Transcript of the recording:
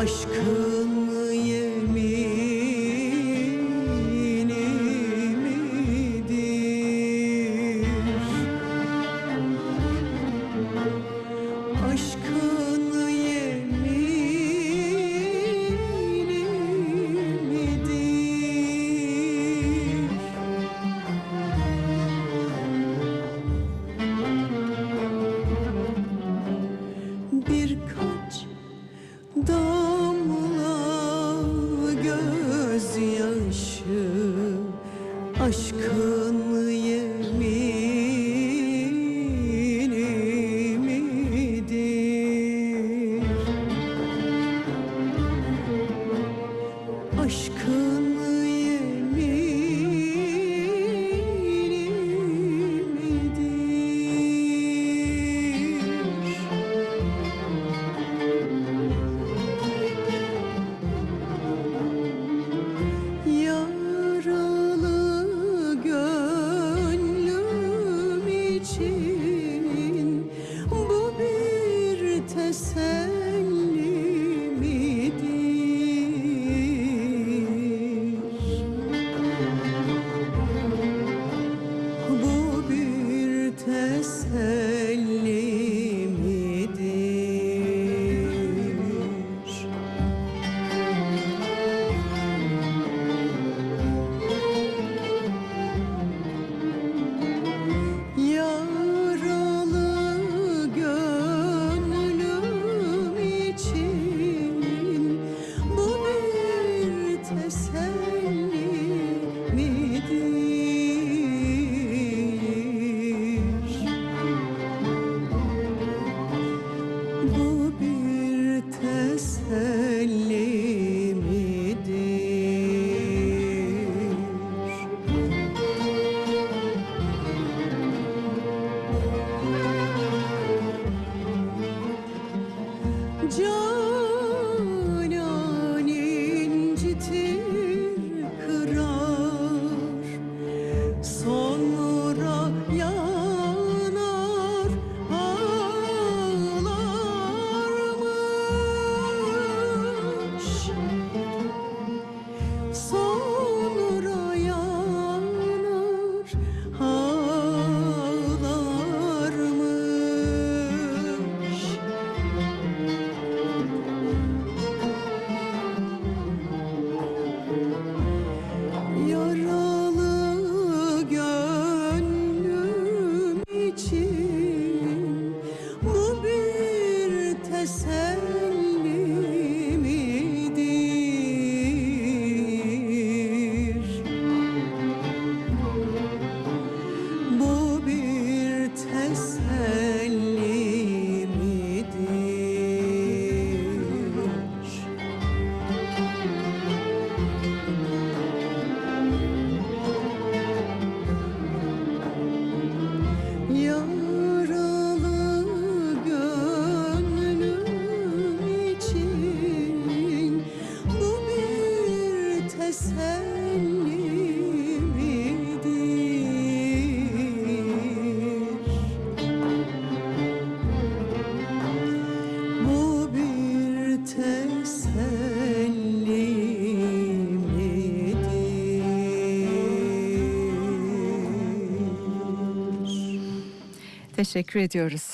aşkım aşkın Hey. اللي teselli midir? Bu bir teselli midir? Teşekkür ediyoruz.